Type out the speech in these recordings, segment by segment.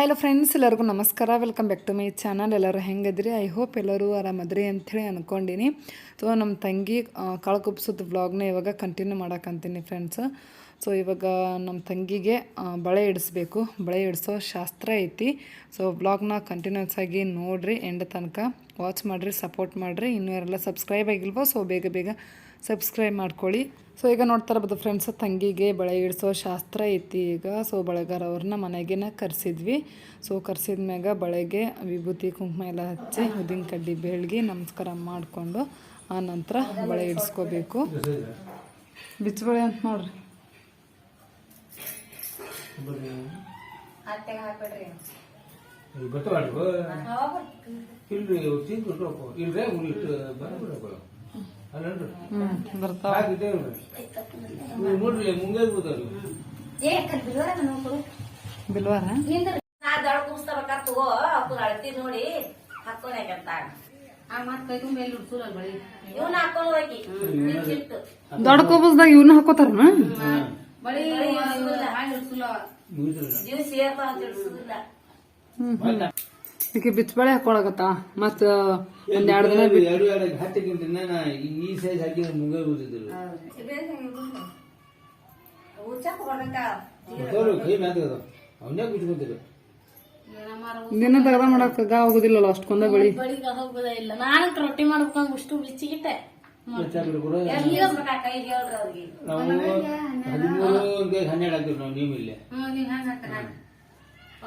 Hi ಎಲ್ಲ friends ಎಲ್ಲರಿಗೂ ನಮಸ್ಕಾರ. Welcome back to my channel ಎಲ್ಲರೂ ಹೆಂಗದ್ರಿ ಐ ಹೋಪ್ ಎಲ್ಲರೂ ಆರಾಮದ್ರಿ ಅಂಥೇಳಿ ಅಂದ್ಕೊಂಡಿನಿ ಸೊ ನಮ್ಮ ತಂಗಿ ಕಳ್ಕೊಪ್ಸೋದು ವ್ಲಾಗ್ನ ಇವಾಗ ಕಂಟಿನ್ಯೂ ಮಾಡಕ್ಕಂತೀನಿ ಫ್ರೆಂಡ್ಸ್ ಸೊ ಇವಾಗ ನಮ್ಮ ತಂಗಿಗೆ ಬಳೆ ಇಡಿಸ್ಬೇಕು. ಬಳೆ ಇಡಿಸೋ ಶಾಸ್ತ್ರ ಐತಿ. ಸೊ ವ್ಲಾಗ್ನ ಕಂಟಿನ್ಯೂಸ್ ಆಗಿ ನೋಡಿರಿ. ಎಂಡ್ ತನಕ ವಾಚ್ ಮಾಡಿರಿ ಸಪೋರ್ಟ್ ಮಾಡಿರಿ. ಇನ್ನೂ ಯಾರೆಲ್ಲ ಸಬ್ಸ್ಕ್ರೈಬ್ ಆಗಿಲ್ವೋ ಸೊ ಬೇಗ ಬೇಗ ಸಬ್ಸ್ಕ್ರೈಬ್ ಮಾಡ್ಕೊಳ್ಳಿ. ಸೊ ಈಗ ನೋಡ್ತಾ ಇರ್ಬೋದು ಫ್ರೆಂಡ್ಸ್ ತಂಗಿಗೆ ಬಳೆ ಇಡಿಸೋ ಶಾಸ್ತ್ರ ಐತಿ ಈಗ. ಸೊ ಬಳೆಗಾರ ಅವ್ರನ್ನ ಮನೆಗೇನ ಕರೆಸಿದ್ವಿ. ಸೊ ಕರೆಸಿದ ಮ್ಯಾಗ ಬಳೆಗೆ ವಿಭೂತಿ ಕುಂಕುಮ ಎಲ್ಲ ಹಚ್ಚಿ ಉದ್ದಿನ ಕಡ್ಡಿ ಬೆಳ್ಗಿ ನಮಸ್ಕಾರ ಮಾಡಿಕೊಂಡು ಆ ನಂತರ ಬಳೆ ಇಡಿಸ್ಕೋಬೇಕು. ಬಿಚ್ಚಬಳೆ ಅಂತ ನೋಡ್ರಿ. ಇಲ್ರಿ ಬಿಲ್ವಾರ ನೋಡಿ ದೊಡ್ಡ ಕೋಬಸ್ದಾಗ ಇವನ್ನ ಹಾಕೋತಾರನ ಜೀವ ಈಗ ಬಿಚ್ಚಬಳೆ ಹಾಕೊಳಕತ್ತ? ಮತ್ತ ಒಂದ್ ಎರಡು ದಿನ ಎರಡು ಎರಡು ಎರಡು ನಾನು ಈ ಸೈಜ್ ಹಾಕಿದ್ರೆ ಮುಂಗೈ ಕೈ ಮ್ಯಾತದ ದಿನ ತಗದ ಮಾಡಕ್ ಗಾ ಅಷ್ಟೊಂದ ಬಳಿ. ಬಳಿಗ ಹೋಗೋದ ಇಲ್ಲ. ನಾನು ರೊಟ್ಟಿ ಮಾಡ್ಬೇಕಂದ್ ಇಷ್ಟು ಬಿಚ್ಚಿಗಿಟ್ಟೆ. ನಾವು ಹನ್ನೆರಡು ಹಾಕಿರಿ ನಾವು ನೀವು ಇಲ್ಲಿ.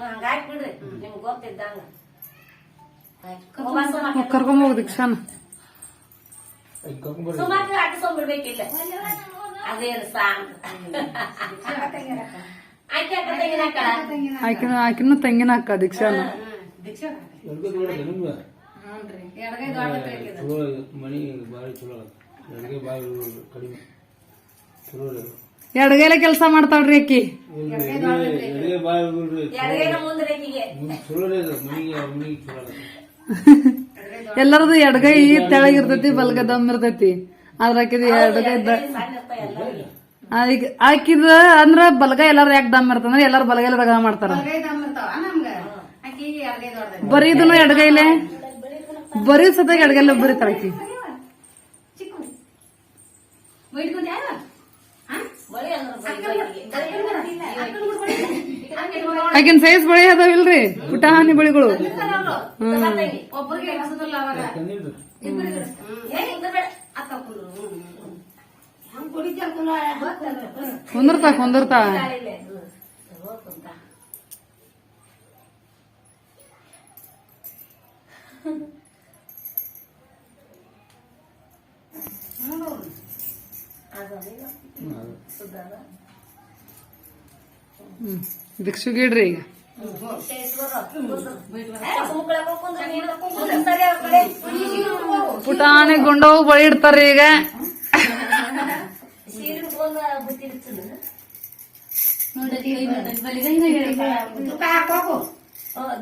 ಹಂಗಾಕ್ ಬಿಡ್ರಿ. ನಿಮ್ಗ್ ಗೊತ್ತಿದ್ದಂಗ. ಕರ್ಕೊಂಡ್ ಹೋಗ್ ದೀಕ್ಷಾನ ಸುಮಾರು ಅಟ್ಸ್ಕೊಂಡ್ಬಿಡ್ಬೇಕಿಲ್ಲ ಅದೇನು ಸಾಂಗ್. ಅಕ್ಕ ಆಕಿನ ಆಕಿನ ತಂಗಿನ ಅಕ್ಕ ದೀಕ್ಷಾನ ಎಡಗೈಲೆ ಕೆಲಸ ಮಾಡ್ತಾಳ್ರಿ ಚಲೋ ಮನಿಗೆ ಮನಿಗೆ ಚಲೋ ಅದ. ಎಲ್ಲರದು ಎಡಗೈ ತೆಳಗಿರ್ತೈತಿ ಬಲ್ಗ ದಮ್ ಇರ್ತೈತಿ ಆದ್ರ ಆಕಿದ ಎಡಗೈ ಈಗ ಆಕಿದ ಅಂದ್ರ ಬಲಗೈ ಎಲ್ಲಾರು ಯಾಕೆ ದಮ್ ಇರ್ತಂದ್ರ ಎಲ್ಲಾರು ಬಲಗೈಲ ದಗ ಮಾಡ್ತಾರ. ಬರೀದನು ಎಡಗೈಲೆ? ಬರೀ ಸತಾಗ ಎಡಗೈಲೆ ಬರೀತಾರ ಆಕಿ. ಆಕಿನ ಸೈಜ್ ಬಳಿ ಅದಾವಿಲ್ರಿ? ಪುಟಾಣಿ ಬಳಿಗಳು. ಒಬ್ಬರಿಗೆ ಹಿಡಿಸೋದಿಲ್ಲ Thank ತಂದಿಡ್ರಿ ಹ್ಮ್. ಭಿಕ್ಷುಗಿಡ್ರಿ ಈಗ. ಪುಟಾಣಿ ಗುಂಡೋಗಿ ಬಳಿ ಇಡ್ತಾರ್ರಿ ಈಗ.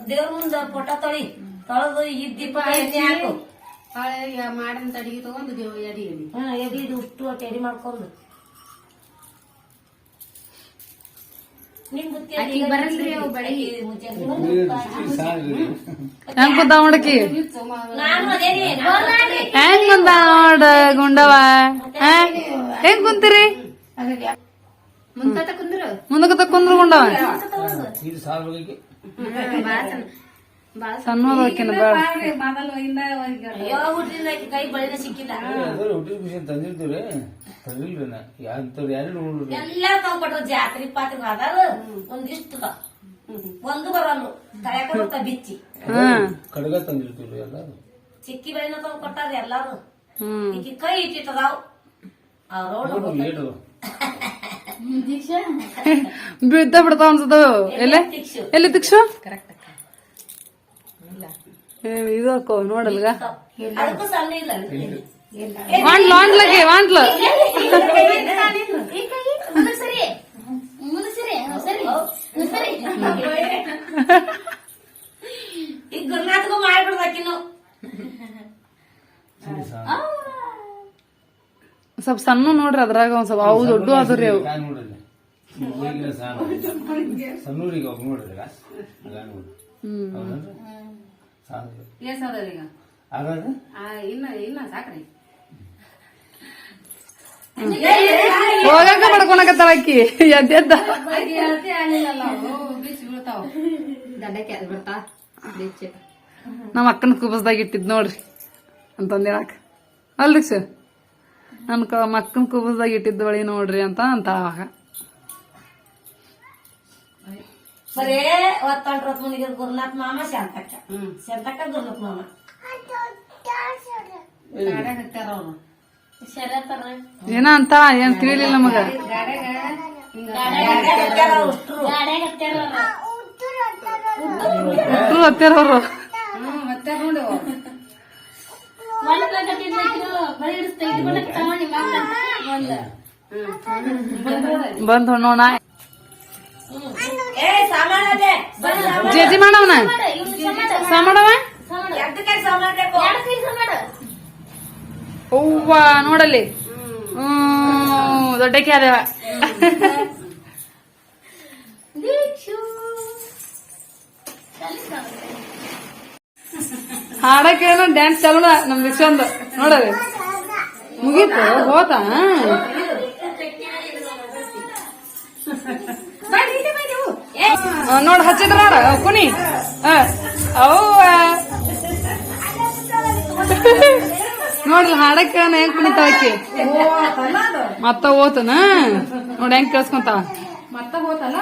ದೇವ್ರ ಮುಂದ ಪೊಟ್ಟ ತೊಳಿ ತೊಳೆದು ಈ ದೀಪ ಅಡಿಗೆ ಮಾಡಿನ ತಡಿಗೆ ತಗೊಂಡು ಎಡಿ ಎಡಿ ಒಟ್ಟು ಎಡಿ ಮಾಡ್ಕೊಂಡು ಹೆಂಗ್ ಬಂದ ನೋಡಕಿ ಬರ್ಲಾಡ್ರಿ. ಹೆಂಗ್ ನೋಡ ಗುಂಡವ? ಹೆಂಗ್ ಕುಂತೀರಿ? ಮುಂದಕ್ಕೆ ಕುಂದ್ರ. ಗುಂಡವ ಆಕಿನ ಬೇಡ ಹುಟ್ಟಿಂದ ಆಕಿ ಕೈ ಬಳಿನ ಸಿಕ್ಕಿಲ್ಲ. ಅದ್ರ ಹುಟ್ಟಿದ ಖುಷಿ ತಂದಿರ್ತೀವ್ರಿ. ತಂದಿಲ್ರಿ ನಾ. ಯಾಂತವ್ರು ಯಾರು ನೋಡ್ರಿ ಎಲ್ಲ ತಗೊಂಡ್ಬಿಟ್ರು ಜಾತ್ರೆ ಪಾತ್ರೆ ಅದಾರ ಒಂದಿಷ್ಟು ಒಂದು ಬರಲ್ಲ. ತಳ್ಯಾಕ ಬಿಚ್ಚಿ. ಹಾ ಕಡಗ ತಂದಿರ್ತೀವ್ರಿ ಎಲ್ಲಾರು. ಚಿಕ್ಕಿ ಬೆಳೆನ ತಗೊಂಡ್ ಕೊಟ್ಟಾರ ಎಲ್ಲಾರು ಈಕಿ ಕೈ ಇಟ್ಟಿಟ್ಟದಾವ್ ಲೇಟ್ ಬಿದ್ದ ಬಿಡ್ತಾವ ಅನ್ಸದ ಎಲ್ಲಿ ಎಲ್ಲಿ? ತಿಕ್ಷು ಏ, ಇದು ಹಾಕೋ ನೋಡಲ್ಗ ಅದಕ್ಕೂ ಸಣ್ಣ ಇಲ್ಲ ವಾಂಟ್ಲ ವಾಂಟ್ಲಗೆ ವಾಂಟ್ಲ ಈ ಕೈ ಮುಂದಕ್ ಹಾಕೋ ನೋಡಲ್ಗ ಈಗ ಗುರುನಾಥಗೂ ಮಾಡ್ಬಿಡ್ಬೇಕಿನ್ನು ಸ್ವಲ್ಪ ಸಣ್ಣ ನೋಡ್ರಿ ಅದ್ರಾಗ ಒಂದ್ ಸ್ವಲ್ಪ ಅವು ದೊಡ್ಡ ಅದ್ರಿ ಅವು ಸಣ್ಣೂರಿಗೆ ಅಲ್ಲ ಸಾಲ ಅದ ಈಗ? ಹಾಗಾದ್ರೆ ಆ, ಇನ್ನ ಇನ್ನ ಸಾಕ್ರಿ. ಹೋಗಾಕ ಮಾಡ್ಕೊಳಕತ್ತಾಳ ಅಕ್ಕಿ? ಎದ್ದೆದ್ದ ನಮ್ಮ ಅಕ್ಕನ ಕುಬಸ್ದಾಗ ಇಟ್ಟಿದ್ ನೋಡ್ರಿ. ಅಂತಂದೇಳಕ ಹೇಳಕ್. ಅಲ್ರಿ ಸರ್? ನನ್ ಅಕ್ಕನ ಮಕ್ಕನ ಕುಬಸ್ದಾಗ ಇಟ್ಟಿದ್ ಬಳಿ ನೋಡ್ರಿ ಅಂತ ಅಂತ ಅವಾಗ ಬರೇ ಒತ್ತಂಟ್ರ ಮುನಿಗೆ ಗುರುನಾಥ್ ಮಾಮ ಶಾಂತಕ್ಕ. ಶಾಂತಕ್ಕ ಗುರುನಾಥ್ ಮಾಮ. ಏನ ಅಂತ ಏನ್ ತಿಳಿಲಿಲ್ಲ ನಮಗ? ಹತ್ತಾರ ನೋಡಿ. ಅವ್ರು. ತಗೊಂಡು ಬಂದ. ಬಂದ್ ಸಾಮಾನ್. ಮಾಡವನ ಸಾಮಾಡವ ಹೂವ ನೋಡಲ್ಲಿ. ಹ್ಮ್ ದೊಡ್ಡಕ್ಕೆ ಅದೇವ ಹಾಡಕ್ಕೆ ಡ್ಯಾನ್ಸ್ ಚಾಲು ನಮ್ ವಿಷಯಂದು ನೋಡಲಿ ಮುಗೀತು ಹೋತಾ? ನೋಡ್ ಹಚ್ಚಿದ್ರ ಕುನಿ. ಅವ್ವ. ನೋಡ್ರಿ ಹಾಡಕ್ಕ ಹೆಂಗ್ ಕುಣಿತಾಕಿ ಮತ್ತ ಓತನ ನೋಡ್ ಹೆಂಗ್ ಕೇಳಿಸ್ಕೊಂತ? ಮತ್ತ ಓತಲ್ಲ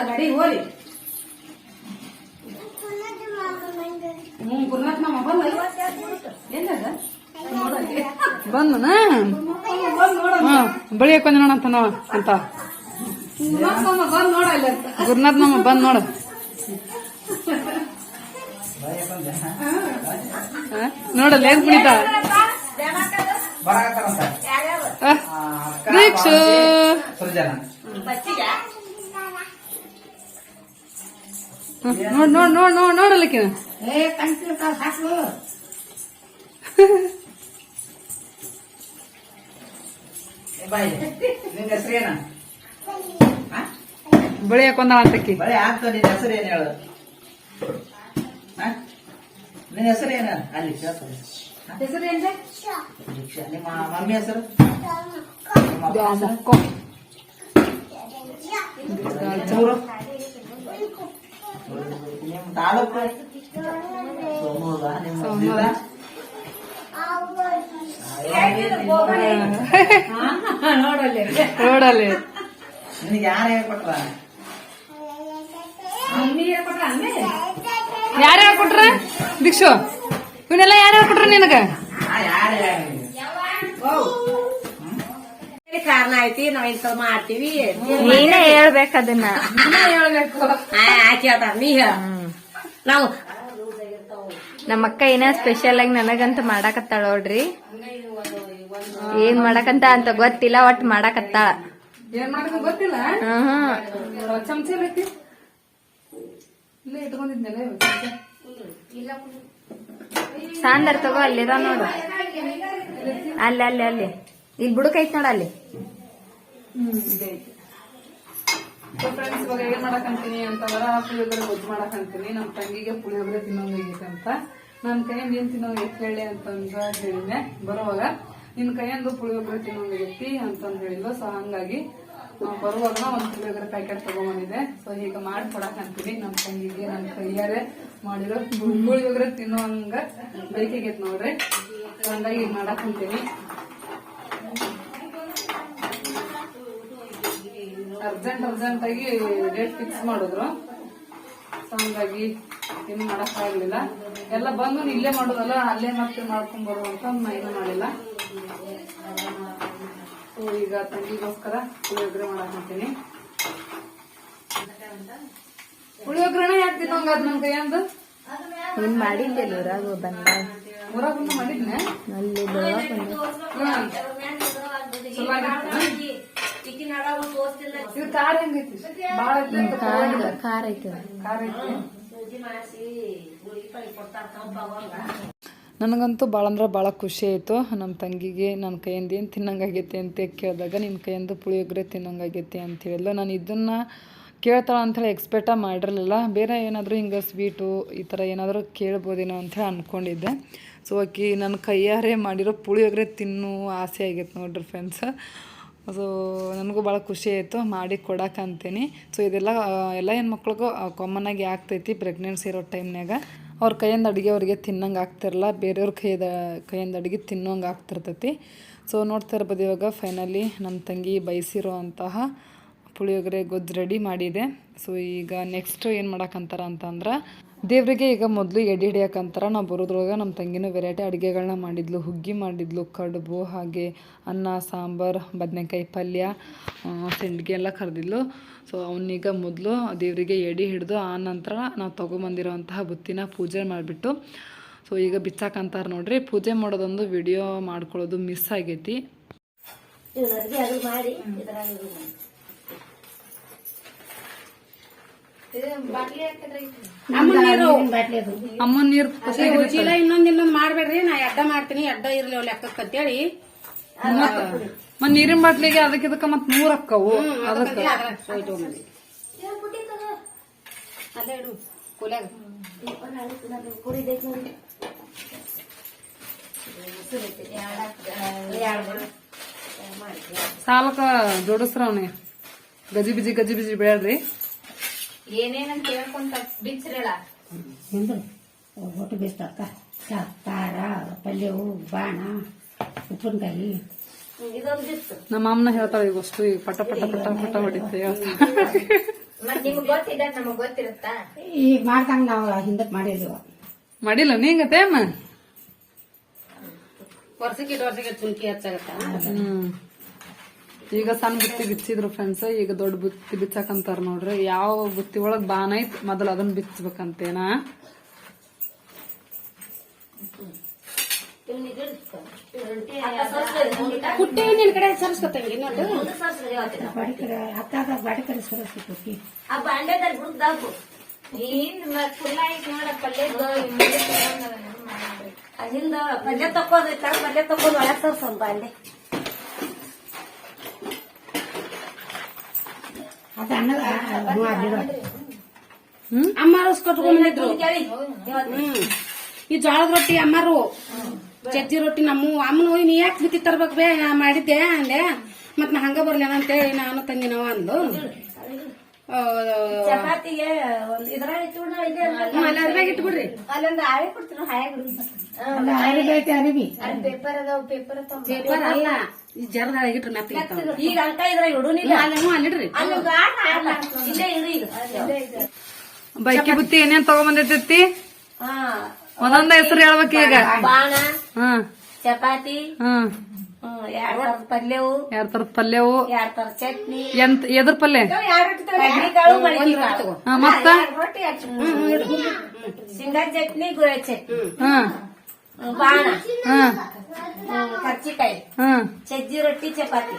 ಗಾಡಿ ಹೋರಿ ಹ್ಮ್ ಬಂದ ಏನದ ಬಂದನ? ಹ್ಮ್, ಬಳಿ ಹಾಕೊಂಡ್ ನೋಡ ಅಂತ ನಾವ ಅಂತ. ಗುರುನಾಥ್ ಮಾಮ ಬಂದ್ ನೋಡ? ನೋಡಲ್ಲ ಏನ್ ಕುಣಿತ ದೀಕ್ಷು ನೋಡ್ ನೋಡ್ ನೋಡ್ ನೋಡ್ ನೋಡಲಿಕ್ಕೆ ಹೆಸರೇನಾ ನಿನ್ನ ಹೆಸರೇನ ಬಳಿ ಹಾಕೊಂಡ ಅಂತಕ್ಕಿ ಬಳಿ ಆಗ್ತದೆ ನಿನ್ನ ಹೆಸರು ಏನು ಹೇಳು? ಆ? ನಿನ್ನ ಏನು ಅಲ್ಲಿ ಹೆಸರು ಏನ್ರಿ? ನಿಮ್ಮ ಮಮ್ಮಿ ಹೆಸರು? ಹೆಸರು? ಊರು? ನಿಮ್ಮ ತಾಲೂಕು ನಿಮ್ಮ ನೋಡಲ್ಲಿ. ನಿನಗೆ ಯಾರು ಹೇಳ್ಕೊಟ್ರ ಅಮ್ಮಿ ಹೇಳ್ಕೊಟ್ರ ಅಮ್ಮೆ? ಯಾರು ಹೇಳ್ಕೊಟ್ರ ದೀಕ್ಷು ಇವನ್ನೆಲ್ಲ ಯಾರು ಹೇಳ್ಕೊಟ್ರ ನಿನಗ? ಕಾರಣ ಐತಿ? ನಾವ್ ಇಂತ ಮಾಡ್ತೀವಿ. ನೀನೇ ಹೇಳ್ಬೇಕು ಅದನ್ನ. ಆಕಿ ಅದ ನೀ ನಾವು ನಮ್ಮ ಅಕ್ಕ ಏನ ಸ್ಪೆಷಲ್ ಆಗಿ ನನಗಂತ ಮಾಡಾಕತ್ತಾಳ ನೋಡ್ರಿ. ಏನ್ ಮಾಡಕಂತ ಅಂತ ಗೊತ್ತಿಲ್ಲ ಒಟ್ ಮಾಡಾಕತ್ತಾಳ. ಏನ್ ಮಾಡ್ಬೇಕು ಗೊತ್ತಿಲ್ಲ? ಚಮಚ ಐತಿ? ಇಲ್ಲೇ ಇಟ್ಕೊಂಡಿದ್ನಲ್ಲ ಸಾಂದರ್ ತಗೋ ಅಲ್ಲಿದ ನೋಡು. ಅಲ್ಲಿ ಅಲ್ಲಿ ಅಲ್ಲಿ. ಇಲ್ಲಿ ಬುಡಕೈತ್ ನೋಡ ಅಲ್ಲಿ. ಫ್ರೆಂಡ್ಸ್ ಇವಾಗ ಏನ್ ಮಾಡಕಂತೀನಿ ಅಂತಂದ್ರ ಪುಳಿಯೋಗರೆ ಗೊಜ್ಜು ಮಾಡಕಂತೀನಿ. ನಮ್ಮ ತಂಗಿಗೆ ಪುಳಿಯೋಗರೆ ತಿನ್ನೋಂಗೈತಂತ ಅಂತ. ನನ್ನ ಕೈಯಿಂದ ಏನ್ ತಿನ್ನೋಂಗೈತೆ ಹೇಳಿ ಅಂತಂದ ಹೇಳಿದ್ನೆ. ಬರೋವಾಗ ನಿನ್ ಕೈಯಂದು ಪುಳಿಯೋಗರೆ ತಿನ್ನೋಂಗೈತಿ ಅಂತಂದ್ ಹೇಳಿದ್ಲು. ಸೊ ಹಂಗಾಗಿ ಆ, ಬರುವಾಗ ಒಂದು ಪುಳಿಯೋಗರೆ ಪ್ಯಾಕೆಟ್ ತಗೊಂಬಂದಿದ್ದೆ. ಸೊ ಈಗ ಮಾಡಿ ಕೊಡಕಂತೀನಿ ನಮ್ಮ ತಂಗಿಗೆ ನನ್ನ ಕೈಯಾರೆ ಮಾಡಿರೋ ಪುಳಿ- ತಿನ್ನೋ ಹಂಗ ಬೇಕಿಗೈತ್ ನೋಡ್ರಿ. ಹಂಗಾಗಿ ಈಗ ಮಾಡಕಂತೀನಿ ಅರ್ಜೆಂಟ್ ಅರ್ಜೆಂಟ್ ಆಗಿ ಡೇಟ್ ಫಿಕ್ಸ್ ಮಾಡಿದ್ರು. ಸೊ ಹಂಗಾಗಿ ಏನು ಮಾಡಕ್ಕಾಗ್ಲಿಲ್ಲ ಎಲ್ಲ ಬಂದು ಇಲ್ಲೇ ಮಾಡೋದಲ್ಲ ಅಲ್ಲೇ ಮತ್ತೆ ಮಾಡ್ಕೊಂಡ್ ಬರುವಂತ ನಾ ಏನು ಮಾಡಿಲ್ಲ. ಸೊ ಈಗ ತಂಗಿಗೋಸ್ಕರ ಪುಳಿಯೋಗರೆ ಮಾಡಾಕಂತೀನಿ ಪುಳಿಯೋಗರೆನ ಯಾಕೆ ತಿನ್ನೋಂಗ ನಮ್ ಕೈಯಂದು ನೀನ್ ಮಾಡಿದ್ದಿಲ್ಲ ಊರಾಗ ಬಂದ ಊರಾಗ ಬಂದು ಮಾಡಿದ್ನೆ? ಅಲ್ಲಿ. ಇದು ಖಾರ ಹೆಂಗೈತಿ? ಖಾರ ಖಾರ ಐತಿ. ಖಾರ ಐತಿ. ನನಗಂತೂ ಭಾಳ ಅಂದ್ರೆ ಭಾಳ ಖುಷಿ ಆಯಿತು. ನಮ್ಮ ತಂಗಿಗೆ ನನ್ನ ಕೈಯಿಂದ ಏನು ತಿನ್ನಂಗಾಗೈತಿ ಅಂತ ಕೇಳಿದಾಗ ನಿನ್ನ ಕೈಯಿಂದ ಪುಳಿಯೋಗರೆ ತಿನ್ನಂಗಾಗೈತಿ ಅಂತ ಹೇಳಿದ್ಲು. ನಾನು ಇದನ್ನು ಕೇಳ್ತಾಳೆ ಅಂಥೇಳಿ ಎಕ್ಸ್ಪೆಕ್ಟ ಮಾಡಿರಲಿಲ್ಲ. ಬೇರೆ ಏನಾದರೂ ಹಿಂಗೆ ಸ್ವೀಟು ಈ ಥರ ಏನಾದರೂ ಕೇಳ್ಬೋದೇನೋ ಅಂಥೇಳಿ ಅಂದ್ಕೊಂಡಿದ್ದೆ ಸೊ ಆಕಿ ನನ್ನ ಕೈಯಾರೆ ಮಾಡಿರೋ ಪುಳಿಯೋಗರೆ ತಿನ್ನೋ ಆಸೆ ಆಗೈತೆ ನೋಡ್ರಿ ಫ್ರೆಂಡ್ಸ್ ಸೊ ನನಗೂ ಭಾಳ ಖುಷಿ ಆಯಿತು. ಮಾಡಿ ಕೊಡಕ್ಕಂತೀನಿ ಸೊ ಇದೆಲ್ಲ ಎಲ್ಲ ಹೆಣ್ಮಕ್ಳಿಗೂ ಆಗಿ ಆಗ್ತೈತಿ ಪ್ರೆಗ್ನೆನ್ಸಿ ಇರೋ ಟೈಮ್ನಾಗ ಅವ್ರ ಕೈಯಿಂದ ಅಡುಗೆ ಅವ್ರಿಗೆ ತಿನ್ನಂಗೆ ಆಗ್ತಿರಲ್ಲ, ಬೇರೆಯವ್ರ ಕೈದ, ಕೈಯಿಂದ ಅಡುಗೆ ತಿನ್ನೋಂಗೆ ಆಗ್ತಿರ್ತೈತಿ. ಸೊ ನೋಡ್ತಾ ಇರ್ಬೋದು ಇವಾಗ ಫೈನಲಿ ನಮ್ಮ ತಂಗಿ ಬಯಸಿರೋ ಅಂತಹ ಪುಳಿಯೋಗರೆ ಗೊಜ್ಜು ರೆಡಿ ಮಾಡಿದೆ. ಸೊ ಈಗ ನೆಕ್ಸ್ಟು ಏನು ಮಾಡೋಕ್ಕಂತಾರ ಅಂತಂದ್ರೆ ದೇವರಿಗೆ ಈಗ ಮೊದಲು ಎಡೆ ಹಿಡಿಯಕ್ಕಂತಾರ ನಾವು ಬರೋದ್ರೊಳಗೆ ನಮ್ಮ ತಂಗಿನ ವೆರೈಟಿ ಅಡುಗೆಗಳನ್ನ ಮಾಡಿದ್ಲು. ಹುಗ್ಗಿ ಮಾಡಿದ್ಲು, ಕಡುಬು ಹಾಗೆ ಅನ್ನ, ಸಾಂಬಾರು, ಬದನೆಕಾಯಿ ಪಲ್ಯ ಸೆಂಡ್ಗೆ ಎಲ್ಲ ಕರೆದಿದ್ಲು. ಸೊ ಅವನೀಗ ಮೊದಲು ದೇವರಿಗೆ ಎಡೆ ಹಿಡಿದು ಆ ನಂತರ ನಾವು ತೊಗೊಂಬಂದಿರೋಂತಹ ಬುತ್ತಿನ ಪೂಜೆ ಮಾಡಿಬಿಟ್ಟು ಸೊ ಈಗ ಬಿಚ್ಚಾಕಂತಾರೆ ನೋಡ್ರಿ. ಪೂಜೆ ಮಾಡೋದೊಂದು ವಿಡಿಯೋ ಮಾಡ್ಕೊಳ್ಳೋದು ಮಿಸ್ ಆಗೈತಿ. ಮಾಡಿ ಇದ್ರಾಗ ಇದು ಮಾಡಿ. ಅಮ್ಮನ್ ನೀರು. ಚೀಲ ಇನ್ನೊಂದ್ ಇನ್ನೊಂದ್ ಮಾಡ್ಬೇಡ್ರಿ ನಾ ಎಡ್ಡ ಮಾಡ್ತೀನಿ ಅಡ್ಡ ಇರ್ಲಿ ಅವ್ ಲೆಕ್ಕಕ್ಕೆ ಅಂತೇಳಿ ಮತ್ ನೀರಿನ ಬಾಟ್ಲಿಗೆ ಅದಕ್ಕೆ ಇದಕ್ಕ ಮತ್ ಮೂರ್ ಅಕ್ಕವು. ಅದಕ್ಕೆ ಅಲ್ಲೇ ಇಡು ಕೂಲ್ಯಾಗ. ಸಾಲಕ ಜೋಡಿಸ್ರ ಅವನಿಗೆ. ಗಜಿ ಬಿಜಿ ಗಜಿ ಬಿಜಿ ಬೇಡ್ರಿ ಏನೇನಂತ ಹೇಳ್ಕೊಂತ ಬಿಚ್ಚರಳ ಎಂದು ಒಟ್ಟು ಬೇಯಿಸ್ತಾರ ಖಾರ ಪಲ್ಯವು ಬಾಣ ಉಪ್ಪಿನಕಾಯಿ. ಇದೊಂದು ಬಿತ್ತು. ನಮ್ಮ ಅಮ್ಮನ ಹೇಳ್ತಾಳೆ ಈಗ ಅಷ್ಟು ಈಗ ಪಟ ಪಟ ಪಟ ಪಟ ಹೊಡಿತೆ ಮತ್ ನಿಮ್ಗ್ ಗೊತ್ತಿದ್ದ ನಮಗ್ ಗೊತ್ತಿರುತ್ತಾ? ಈಗ ಮಾಡ್ದಂಗ ನಾವು ಹಿಂದಕ್ ಮಾಡಿದ್ವಿ. ಮಾಡಿಲ್ಲ ನೀಂಗತೆ ಅಮ್ಮ? ವರ್ಷಕ್ಕೆ ವರ್ಷಕ್ಕೆ ಚುನ್ಕಿ ಹಚ್ಚಾಗತ್ತ? ಹ್ಮ್. ಈಗ ಸಣ್ಣ ಬುತ್ತಿ ಬಿಚ್ಚಿದ್ರು ಫ್ರೆಂಡ್ಸ್ ಈಗ ದೊಡ್ಡ ಬುತ್ತಿ ಬಿಚ್ಚಾಕಂತಾರ ನೋಡ್ರಿ. ಯಾವ ಬುತ್ತಿ ಒಳಗ್ ಬಾನ ಐತ್ ಮೊದಲು ಅದನ್ನ ಬಿಚ್ಚಬೇಕಂತೇನ ನಿನ್ ಕಡೆ ಸರ್ಸ್ಕೊತಂಗಿ ನೋಡ ಅಲ್ಲಿಂದ ಪಲ್ಯ ತಕ್ಕೋದೈತ ಪಲ್ಯ ತಕ್ಕೋದ್ ಒಳಗ್ ಸರ್ಸೊಂದ್ ಬಾಂಡೆ. ಅಮ್ಮ ಕೊಟ್ಕೊಂಡ್ ಬಂದಿದ್ರು ಕೇಳಿ ಹ್ಮ್ ಈ ಜೋಳದ ರೊಟ್ಟಿ ಅಮ್ಮಾರು ಚಜ್ಜಿ ರೊಟ್ಟಿ ನಮ್ಮ ಅಮ್ಮನ ಹೋಗಿ ನೀ ಯಾಕೆ ಬಿತ್ತಿ ತರ್ಬೇಕು ಬೇ? ನಾ ಮಾಡಿದ್ದೆ ಅಂದೆ. ಮತ್ ನಾ ಹಂಗ ಬರ್ಲೇನ ಅಂತೇಳಿ ನಾನು ತಂದಿನವ ಅಂದು. ಚಪಾತಿಗೆ ಅರ್ಬ್ಯಾಗ ಇಟ್ಬಿಡ್ರಿ ಅಲ್ಲೊಂದು ಆವೆ ಕೊಡ್ತೀನಿ ಹಾಯಾಗಿ ಪೇಪರ್ ಅದಾವ ಪೇಪರ್ ಪೇಪರ್ ಅಲ್ಲ. ಈ ಜರದ ಆಗಿಟ್ರಿ ಮೆತ್ತ ಈಗ ಅಂಕ ಇದ್ರಾಗ ಇಡುನಿಲ್ಲ ಅಲ್ಲಿ ಹ್ಞೂ ಅಲ್ಲಿಡ್ರಿ ಅಲ್ಲಿ ಗಾಢ ಅಲ್ಲ. ಇಲ್ಲೇ ಇರು ಈಗ ಬೈಕಿ ಬುತ್ತಿ ಏನೇನ್ ತಗೊಂಬಂದೈತಿ ಒಂದೊಂದ ಹೆಸರು ಹೇಳ್ಬೇಕು ಈಗ. ಬಾಣ ಚಪಾತಿ ಎರಡ್ ತರದ ಪಲ್ಯವು ಎರಡ್ ತರದ ಪಲ್ಯವು. ಎರಡ್ ತರ ಚಟ್ನಿ. ಎಂತ ಎದ್ರ ಪಲ್ಯ? ಮತ್ತ? ಶೇಂಗಾ ಚಟ್ನಿ ಗುರ ಚಟ್ನಿ. ಹ್ಮ್, ಬಾಣ. ಹ್ಮ್. ಕರ್ಚಿಕಾಯಿ. ಹ್ಮ್. ಸಜ್ಜಿ ರೊಟ್ಟಿ ಚಪಾತಿ.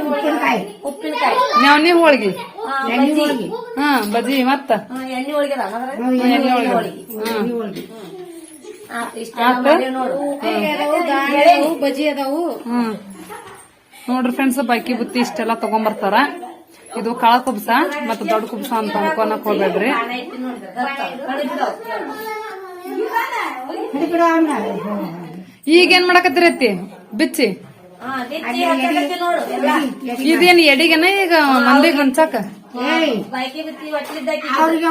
ಉಪ್ಪಿನಕಾಯಿ. ಉಪ್ಪಿನಕಾಯಿ. ನವನಿ ಹೋಳಿಗೆ. ಹಾ, ಬಜ್ಜಿ. ಹ್ಮ್ ಬಜ್ಜಿ ಮತ್ತ? ಎಣ್ಣೆ ಹೋಳಿಗೆ? ಎಣ್ಣೆ ಎಣ್ಣೆ ಹೋಳಿಗೆ. ಹೋಳಿಗೆ. ನೋಡು. ಅದಾವು ಬಜ್ಜಿ ಅದಾವು. ಹ್ಮ್. ನೋಡ್ರಿ ಫ್ರೆಂಡ್ಸ್ ಬಾಕಿ ಬುತ್ತಿ ಇಷ್ಟೆಲ್ಲ ತಗೊಂಬರ್ತಾರ. ಇದು ಕಾಳ ಕುಬ್ಸ ಮತ್ತ ದೊಡ್ಡ ಕುಬ್ಸ ಅಂತ ಅನ್ಕೋನಕ್ ಹೋಗ್ಬೇಡ್ರಿ. ಈಗೇನ್ ಮಾಡಕತ್ತಿರತ್ತಿ? ಬಿಚ್ಚಿ. ಹಾ, ಬಿಚ್ಚಿ ಹಚ್ಚಕತ್ತಿ ನೋಡು ಎಲ್ಲ. ಇದೇನ್ ಎಡಿಗೆನ ಈಗ ಮಂದಿಗೆ ಹಂಚಾಕ ಅವ್ರಿಗೆ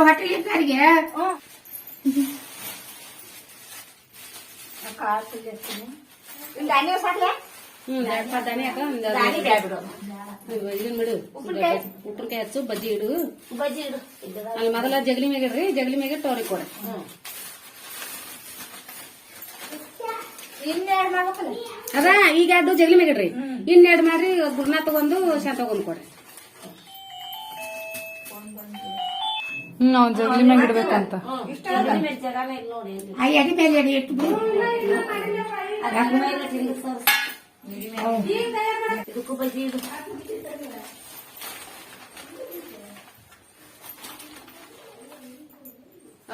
ಉಪ್ಪಿನಕಾಯಿ ಹಚ್ಚು ಬಜ್ಜಿ ಇಡು. ಬಜ್ಜಿ ಇಡು. ಅಲ್ಲಿ ಮೊದಲ ಜಗಲಿ ಮೇಗಿಡ್ರಿ ಜಗಲಿ ಮ್ಯಾಗ ಟೋರಿ ಅವ್ರಿಗೆ ಕೊಡ್ರಿ ಇನ್ನೆರಡ್ ಮಾಡ್ಬೇಕಲ್ಲ? ಅದ ಈಗ ಎರಡು ಜಗಲಿ ಮೇಗಡ್ರಿ ಇಡ್ರಿ. ಇನ್ನೆರಡು ಮಾಡ್ರಿ ಗುರ್ನ ತಗೊಂಡು ಶಾಂತ ತಗೊಂಡ್ ಕೊಡ್ರಿ. ನಾವ್ ಜಗಲಿ ಮ್ಯಾಗ ಇಡ್ಬೇಕಂತ. ಅಡಿ ಮೇಲೆ ಇಡು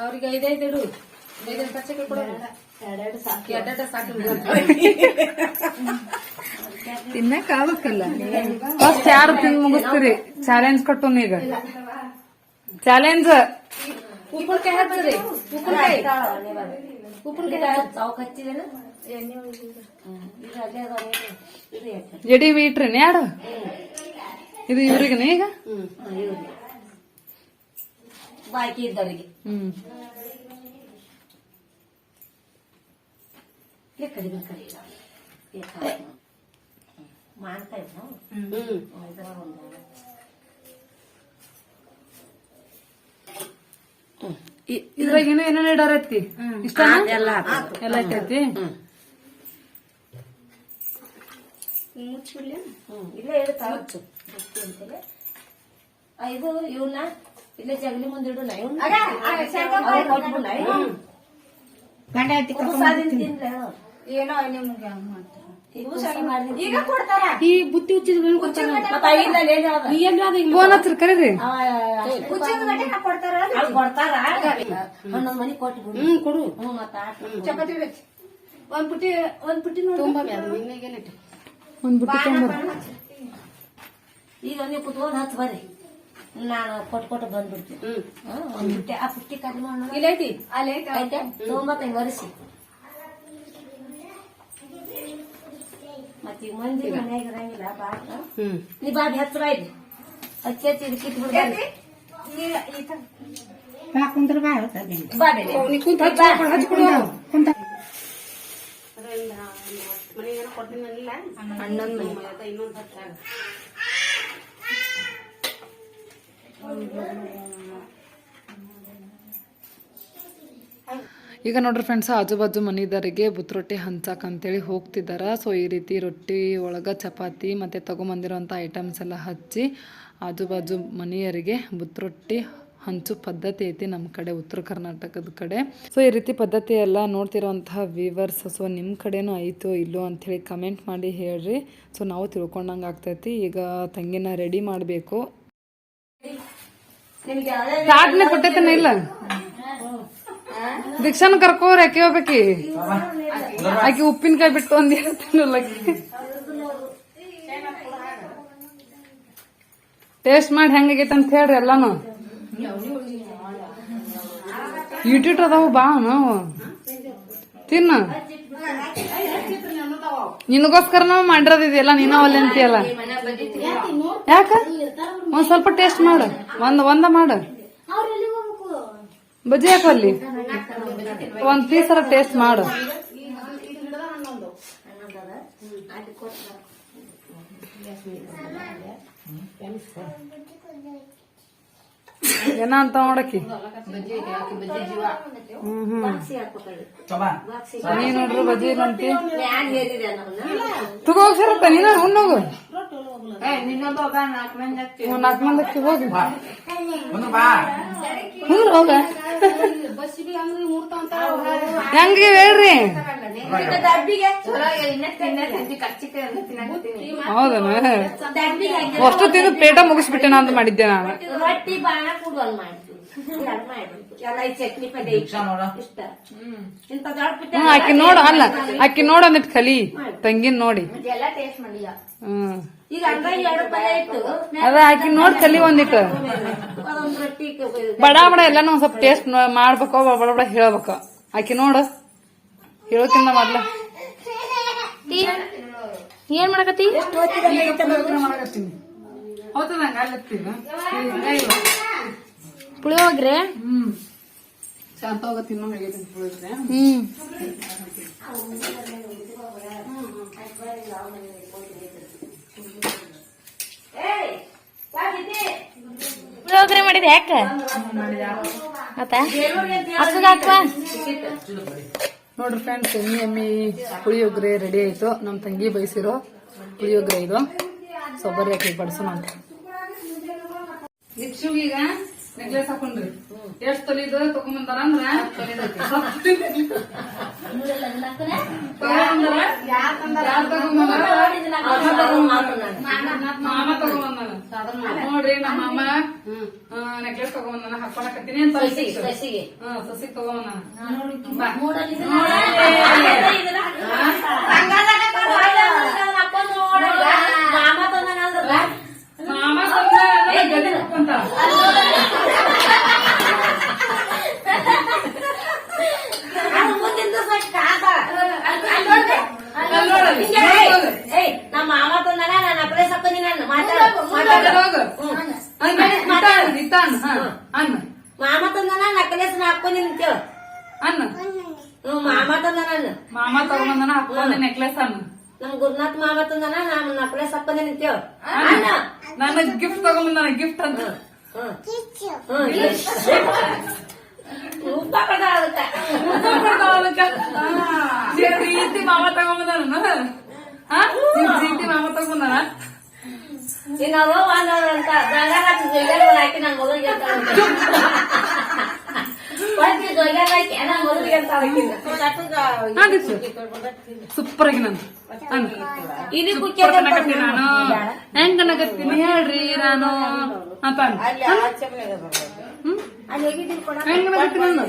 ಅವ್ರಿಗೆ ಐದೈದು ಇಡು. ಐದೈದು ಪಚ್ಚಕ್ಕೆ ಕೊಡೋದು ಎರಡೆರಡು ಸಾಕು. ತಿನ್ನಕ್ ಆಗ್ಬೇಕಲ್ಲ ಫಸ್ಟ್ ಯಾರು ತಿಂದ್ ಮುಗಿಸ್ತೀರಿ? ಚಾಲೆಂಜ್ ಕೊಟ್ಟು ಈಗ. ಚಾಲೆಂಜ್ ಉಪ್ಪಿನಕಾಯಿ ಹಾಕ್ತೀರಿ? ಉಪ್ಪಿನಕಾಯಿ? ಎಡಿ ಇಟ್ರಿ ಯಾರು? ಇದು ಇವ್ರಿಗನ ಈಗ? ಹ್ಮ್, ಇವ್ರಿಗೆ. ಬಾಕಿ ಇದ್ದವರಿಗೆ. ಹ್ಮ್. ಇಲ್ಲೇ ಕಡಿಮೆ ಕಡಿಮೆ ಮಾಡ್ತಾ ಇದ್ದ ಇದ್ರಾಗ ಒಂದು ಇ- ಇದ್ರಾಗ ಏನೋ ಏನೇನು ಇಡಾರೈತಿ ಇಷ್ಟ ಎಲ್ಲ ಎಲ್ಲ ಐತೈತಿ ಮುಚ್ಚಿಬಿಡ್ಲಿ ಹ್ಮ್ ಇಲ್ಲೇ ಇಡುತ್ತಾ ಹಚ್ಚು ಅಂತೇಳಿ ಇದು ಇವನ್ನ ಇಲ್ಲೇ ಜಗಲಿ ಮುಂದೆ ಏನೋ ನಿಮ್ಗೆ ಈಗ ಕೊಡ್ತಾರ? ಈ ಬುತ್ತಿ ಫೋನ್ ಕರೀರಿ. ಹ್ಮ್ ಕೊಡು. ಚಪಾತಿ ಒಂದ್ ಪುಟ್ಟಿ ಒಂದ್ ಪುಟ್ಟಿ ತುಂಬಾ ಈಗ ನೀವು ಕುತ್ಕೊಂಡ್ ಹತ್ತು ಬರ್ರಿ. ನಾನು ಕೊಟ್ಟು ಕೊಟ್ಟು ಬಂದ್ಬಿಡ್ತೀನಿ. ಒಂದ್ ಪುಟ್ಟಿ ಆ ಪುಟ್ಟಿ ಕಡಿಮೆ ಮಾಡೋಣ. ಇಲ್ಲ ಐತಿ? ಅಲ್ಲೇ ಐತೆ ತೊಗೊಂಬತ್ತಂಗ್ ಒರೆಸಿ ಮತ್ತೆ ಈಗ ಮಂದಿ ಮನ್ಯಾಗ ಇರಂಗಿಲ್ಲ ಬಾಕ ಹ್ಮ್. ನೀ ಬಾಡಿ ಹತ್ರ ಇದೆ ಹಚ್ಚಿ ಹಚ್ಚಿ ಇದಕ್ಕೆ ಇಟ್ಬಿಡ್ಬಾರ್ದು ಬಾಡಿ ನೀ ಕುಂತ ಹಚ್ಚ ಹಚ್ಕೊಡು ಕುಂತ ಮನೆಗೇನೋ ಕೊಡ್ತೀನಿಲ್ಲ ಹನ್ನೊಂದ್ ಮನಿ ಇನ್ನೊಂದು ಹಚ್ಚಾಗ ಈಗ ನೋಡ್ರಿ ಫ್ರೆಂಡ್ಸ್ ಆಜು ಬಾಜು ಮನಿದರಿಗೆ ಬುತ್ ರೊಟ್ಟಿ ಹಂಚಕ್ಕೆ ಅಂತೇಳಿ ಹೋಗ್ತಿದ್ದಾರೆ ಸೊ ಈ ರೀತಿ ರೊಟ್ಟಿ ಒಳಗೆ ಚಪಾತಿ ಮತ್ತೆ ತಗೊಂಬಂದಿರೋಂಥ ಐಟಮ್ಸ್ ಎಲ್ಲ ಹಚ್ಚಿ ಆಜು ಬಾಜು ಮನೆಯವರಿಗೆ ಬುತ್ ರೊಟ್ಟಿ ಹಂಚು ಪದ್ಧತಿ ಐತಿ ನಮ್ಮ ಕಡೆ, ಉತ್ತರ ಕರ್ನಾಟಕದ ಕಡೆ. ಸೊ ಈ ರೀತಿ ಪದ್ಧತಿ ಎಲ್ಲ ನೋಡ್ತಿರೋಂತಹ ವ್ಯೂವರ್ಸ್ ಸೊ ನಿಮ್ಮ ಕಡೆನೂ ಐತೋ ಇಲ್ಲೋ ಅಂಥೇಳಿ ಕಮೆಂಟ್ ಮಾಡಿ ಹೇಳ್ರಿ. ಸೊ ನಾವು ತಿಳ್ಕೊಂಡಂಗೆ ಆಗ್ತೈತಿ. ಈಗ ತಂಗಿನ ರೆಡಿ ಮಾಡಬೇಕು. ಚಾಟ್ನೆ ಕೊಟ್ಟೈತನ ಇಲ್ಲ. ದೀಕ್ಷಾನ ಕರ್ಕೋರ್ ಯಾಕೆ ಹೋಗ್ಬೇಕಿ? ಆಕಿ ಉಪ್ಪಿನಕಾಯಿ ಬಿಟ್ಟು ಒಂದ್ ಟೇಸ್ಟ್ ಮಾಡಿ ಹೆಂಗಾಗೈತೆ ಅಂತ ಹೇಳ್ರಿ ಎಲ್ಲಾನು. ಇಟ್ಟಿಟ್ ಅದಾವು ಬಾ ನಾವು ತಿನ್ನ. ನಿನಗೋಸ್ಕರ ನಾವು ಮಾಡಿರೋದಿದೆಯಲ್ಲ ನೀನ ಒಲ್ಲೆ ಅಂತೀಯಲ್ಲ? ಯಾಕ? ಒಂದ್ ಸ್ವಲ್ಪ ಟೇಸ್ಟ್ ಮಾಡು. ಒಂದ್ ಒಂದ ಮಾಡು. ಬಜ್ಜಿ ಹಾಕಲ್ಲಿ ಒಂದ್ ಪೀಸರ ಟೇಸ್ಟ್ ಮಾಡು. ಏನ ಅಂತ ನೋಡಕಿ ಹ್ಮ್ ಹ್ಮ್. ನೀ ನೋಡ್ರಿ ಬಜ್ಜಿ ನಂತಿ ತಗೋ ಸರಪ್ಪ ನೀನ ಉಣ್ಣೋಗು ಒಂದ್ ನಾಲ್ಕು ಮಂದಕ್ಕೆ ಹೋಗಿ. ಹ್ಞೂ ಹೋಗ. ಹೆಂಗೆ ಹೇಳ್ರಿ? ಹೌದನ ಅಷ್ಟು ತಿಂದು ಪ್ಲೇಟ ಮುಗಿಸ್ಬಿಟ್ಟೆನ ಅಂತ ಮಾಡಿದ್ದೆ ನಾನು. ರೊಟ್ಟಿ ಬಾಣ ಕೂಡ ಒಂದ್ ನೋಡ. ಆಕಿ ಅಲ್ಲ ಆಕಿ ನೋಡ ಅಂದಿಟ್ ಕಲಿ ತಂಗಿನ್ ನೋಡಿ. ಹ್ಮ್. ಅದ ಆಕಿ ನೋಡ್ ಕಲಿ ಒಂದಿಟ್ಟು ಬಡ ಬಡ ಎಲ್ಲಾನು ಒಂದ್ ಸ್ವಲ್ಪ ಟೇಸ್ಟ್ ಮಾಡ್ಬೇಕು ಬಡ ಬಡ ಹೇಳ್ಬೇಕು. ಆಕಿ ನೋಡು. ಹೇಳೋಕಿಂತ ಮೊದ್ಲ. ಏನ್ ಮಾಡಕತ್ತಿ? ಪುಳಿಯೋಗ್ರೆ ಹ್ಮ್. ಪುಳಿಯೋಗ್ರೆ. ಮಾಡಿದ ಯಾಕ? ಮತ್ತ? ಹಸದ ಹಾಕ್ವಾ? ನೋಡ್ರಿ ಫ್ರೆಂಡ್ಸ್ ಎಮ್ಮಿ ಎಮ್ಮಿ, ಪುಳಿಯೋಗ್ರೆ ರೆಡಿ ಆಯ್ತು. ನಮ್ಮ ತಂಗಿ ಬಯಸಿರೋ ಪುಳಿಯೋಗ್ರೆ ಇದು. ಸೊ ಬರ್ರಿ ಬಡಿಸೋಣ ಅಂತ. ನೆಕ್ಲೆಸ್ ಹಾಕೊಂಡ್ರಿ. ಎಷ್ಟ್ ತೊಲಿದು ತಗೊಂಬಂದಾರ ಅಂದ್ರ ನೋಡ್ರಿ ನಮ್ಮ ಮಾಮ ನೆಕ್ಲೆಸ್ ತಗೊಂಬಂದಾನ ಹಾಕೊಳಕತ್ತೀನಿ ಅಂತ ಸಸಿಗೆ ಸಸಿಗೆ. ಹ್ಮ್ ಸಸಿಗ್ ತಗೊಂಬಂದಾನ ಮಾಮ ತಂದನಂದ್ರ ಮಾಮ ತಂದ ಗದಿ ಹಾಕೊಂತ ಅದು ಮುಂದಿಂದ ಸ್ವಲ್ಪ ಕಾಕ. ಅಲ್ಲಿ ನೋಡ್ದೆ? ಅಲ್ಲಿ ಅಲ್ಲಿ ನೋಡು, ಅಲ್ಲಿ. ಹಿಂಗೆ, ಏಯ್, ಏಯ್, ನಮ್ಮ ಮಾಮ ತಂದನ ನಾನು ಅಪ್ಲೈ ಸಕ್ಕೊಂಡಿ ನಾನು ಮಾತಾಡ ಮಾತಾಡ ಹೋಗು. ಅನ್ನ, ಇಟ್ಟಾನ, ಅನ್ನ ಅನ್ನ. ಮಾಮ ತಂದನ ನಕಲೇಸ್ ಹಾಕೊಂಡಿ ಅಂತೇಳು ಅನ್ನ. ಮಾಮ ತಂದನ ಮಾಮ ತಗೊಂಡನ ಹಾಕೊಂಡೆ ನೆಕ್ಲೆಸ್ ಅನ್ನ. ನಮ್ ಗುರುನಾಥ್ ಮಾಮ ತಂದನ ನಾನು ನಕಲೇಸ್ ಹಾಕೊಂಡಿ ಅಂತೇಳು ಅನ್ನ. ನನಗ್ ಗಿಫ್ಟ್ ತಗೊಂಬಂದನ ಗಿಫ್ಟ್ ಅಂತ. ಉಪ್ಪ ಕಡ ಅದಕ್ಕೆ ಪ್ರೀತಿ ಮಾಮ ತಗೊಂಬಂದನ ಹಾ? ನಿಮ್ ಪ್ರೀತಿ ಮಾಮ ತಗೊಂಡ್ ಅಂತ ಗಂಗಾರ ಜೊಯ್ಗಾರ ಹಾಕಿ ನನ್ ಮೊದಲಿಗೆ ಅಂತ ಬಂದು ಜೊಯ್ಗಾರ ಹಾಕಿ ನನ್ ಮೊದಲಿಗೆ ಅಂತ ಸೂಪರ್ ಆಗಿ ನಾನು ಅನ್ನ ಇಲ್ಲಿ ಸೂಪರ್ ಕನಕತ್ತೀನಿ ನಾನು ಹೆಂಗ್ ಕನಕತ್ತೀನಿ ಹೇಳ್ರಿ ನಾನು ಅಂತ ಅನ್ನ. ಹ್ಮ್? ಹೆಂಗ್ ಕನಕತ್ತೀನಿ ನಾನು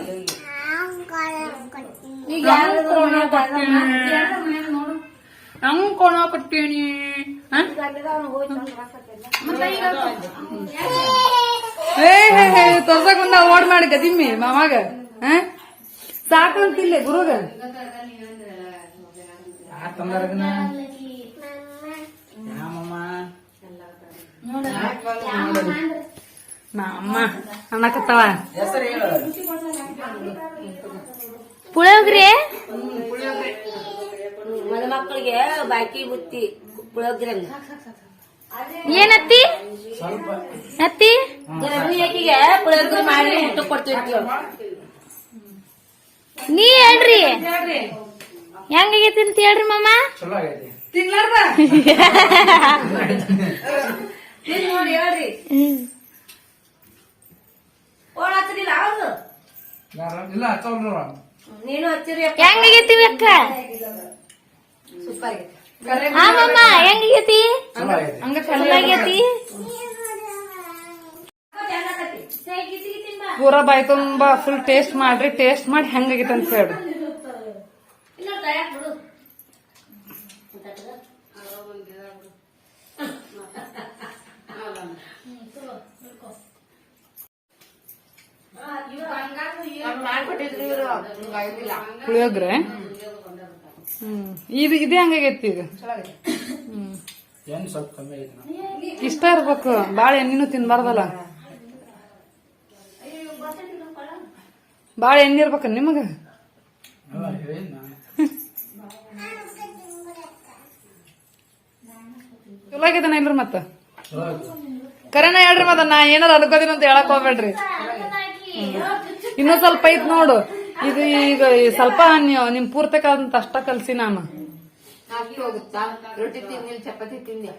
ಈಗ ಹೆಂಗ್ ಕೋಣ ಕೊಟ್ಟೇನಿ ಹೆಂಗ್ ಕೋಣ ಕೊಟ್ಟೇನಿ ಹ? ಏ ಹೇ ಹೇ ತೋರ್ಸಕ್ ಬಂದ ಓಡ್ ಮಾಡಿ ಗದಿಮ್ಮಿ ಮಾವಾಗ ಹ? ಸಾಕಂತಿಲ್ಲ ಗುರುಗ ಯಾರ್ ತಂದಾರ ಇದನ್ನ? ಯಾಮಮ್ಮ? ನಾ ಅಮ್ಮ ಅನ್ನಕತ್ತವ ಹೆಸರು ಹೇಳು ಪುಳಿಯೋಗ್ರಿ ಮಕ್ಕಳಿಗೆ ಬಾಕಿ ಬುತ್ತಿ ಪುಳೋಗ್ರಿ ಏನತ್ತಿ? ಅತ್ತಿ? ಗರ್ಭಿಣಿಯಾಕಿಗೆ ಪುಳೋಗ್ರಿ ಮಾಡಿ ಊಟ ಕೊಡ್ತೀವಿ ನೀ ಹೇಳ್ರಿ. ಹೆಂಗಾಗೈತಿ ಅಂತ ಹೇಳ್ರಿ ಮಾಮ. ಚಲೋ ಆಗೈತಿ. ತಿನ್ಲಾರ್ದ? ತಿಂದ್ ನೋಡಿ ಹೇಳ್ರಿ. ಹೆಂಗಾಗೈತಿ ಅಕ್ಕ? ಹಾ ಮಾಮ ಹೆಂಗಾಗೈತಿ ಚಲೋ ಆಗೈತಿ ಹಂಗ ಚೆನ್ನಾಗೈತಿ ಪೂರಾ ಬಾಯಿ ತುಂಬಾ ಫುಲ್ ಟೇಸ್ಟ್ ಮಾಡ್ರಿ ಟೇಸ್ಟ್ ಮಾಡಿ ಹೆಂಗಾಗಿತ್ತು ಅಂತ ಹೇಳಿ ಪುಳಿಯೋಗ್ರೆ. ಹ್ಮ್. ಇದು ಇದೇ ಹಂಗಾಗೈತಿ ಈಗ. ಏನ್ ಸ್ವಲ್ಪ ಕಮ್ಮಿ ಆಗೈತಿ ನಾವು ಇಷ್ಟ ಇರ್ಬೇಕು. ಬಾಳ ಎಣ್ಣಿನೂ ತಿನ್ಬಾರ್ದಲ್ಲ. ಬಾಳ ಎಣ್ಣೆ ಇರ್ಬೇಕ ನಿಮಗ? ಚಲೋ ಆಗೈತನ ಇಲ್ರಿ ಮತ್ತ. ಕರೆನ ಹೇಳ್ರಿ ಮತ್ತ ನಾ ಏನಾರ ಅನ್ಕೋದಿನ ಅಂತ ಹೇಳಕ್ ಹೋಗ್ಬೇಡ್ರಿ. ಇನ್ನೊಂದ್ ಸ್ವಲ್ಪ ಐತ್ ನೋಡು. ಇದು ಈಗ ಈ ಸ್ವಲ್ಪ ನೀವ್- ನಿಮ್ ಪೂರ್ತಕ್ಕಾದಂತ ಅಷ್ಟ ಕಲ್ಸಿ ನಾನು.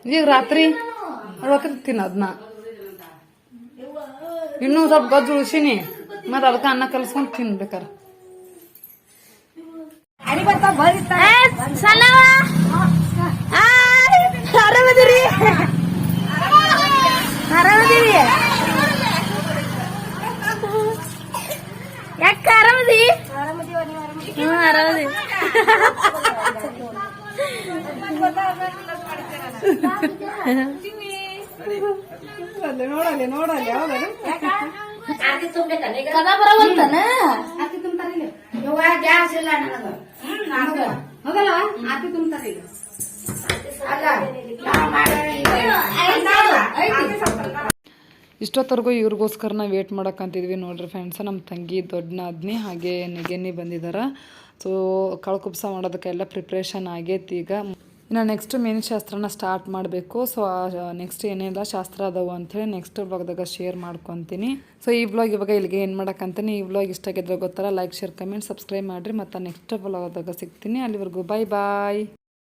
ಈಗ ರಾತ್ರಿ ಅಡ್ವಕ್ಕೆ ತಿನ್ನ ಅದನ್ನ ಇನ್ನೂ ಸ್ವಲ್ಪ ಗಜ್ಜು ಉಳಿಸಿನಿ. ಮತ್ತ ಅದಕ್ಕ ಅನ್ನ ಕಲ್ಸ್ಕೊಂಡ್ ತಿನ್ಬೇಕಾರ. ಆರಾಮದಿರಿ. ಆರಾಮದಿರಿ. ಯಾಕ ಆರಾಮದಿ? ಹ್ಮ್ ಆರಾಮದಿ. ನೋಡಲ್ಲ ನೋಡಲ್ಲ ಯಾವ್ದು ಕದ ಬರವಂತನ ಹೌದಲ್ಲ ಆತಿ ತುಂಬ್ತಾರೆ ಈಗ ಇಷ್ಟೊತ್ತವರೆಗೂ ಇವ್ರಿಗೋಸ್ಕರ ನಾವು ವೇಟ್ ಮಾಡೋಕ್ಕಂತಿದ್ವಿ ನೋಡ್ರಿ ಫ್ರೆಂಡ್ಸ್ ನಮ್ಮ ತಂಗಿ ದೊಡ್ಡನ ಅದ್ನಿ ಹಾಗೆ ನೆಗೆನಿ ಬಂದಿದ್ದಾರೆ ಸೊ ಕಳಕುಬ್ಸ ಮಾಡೋದಕ್ಕೆಲ್ಲ ಪ್ರಿಪ್ರೇಷನ್ ಆಗೈತಿ ಈಗ. ಇನ್ನು ನೆಕ್ಸ್ಟ್ ಮೇನ್ ಶಾಸ್ತ್ರನ ಸ್ಟಾರ್ಟ್ ಮಾಡಬೇಕು. ಸೊ ನೆಕ್ಸ್ಟ್ ಏನೆಲ್ಲ ಶಾಸ್ತ್ರ ಅದಾವು ಅಂಥೇಳಿ ನೆಕ್ಸ್ಟ್ ಬ್ಲಾಗ್ದಾಗ ಶೇರ್ ಮಾಡ್ಕೊತೀನಿ. ಸೊ ಈ ಬ್ಲಾಗ್ ಇವಾಗ ಇಲ್ಲಿಗೆ ಏನು ಮಾಡೋಕ್ಕಂತೀನಿ ಈ ಬ್ಲಾಗ್ ಇಷ್ಟ ಆಗಿದ್ರೆ ಗೊತ್ತಲ್ಲ ಲೈಕ್ ಶೇರ್ ಕಮೆಂಟ್ ಸಬ್ಸ್ಕ್ರೈಬ್ ಮಾಡಿರಿ. ಮತ್ತು ನೆಕ್ಸ್ಟ್ ಬ್ಲಾಗ್ದಾಗ ಸಿಗ್ತೀನಿ. ಅಲ್ಲಿವರೆಗೂ ಬಾಯ್ ಬಾಯ್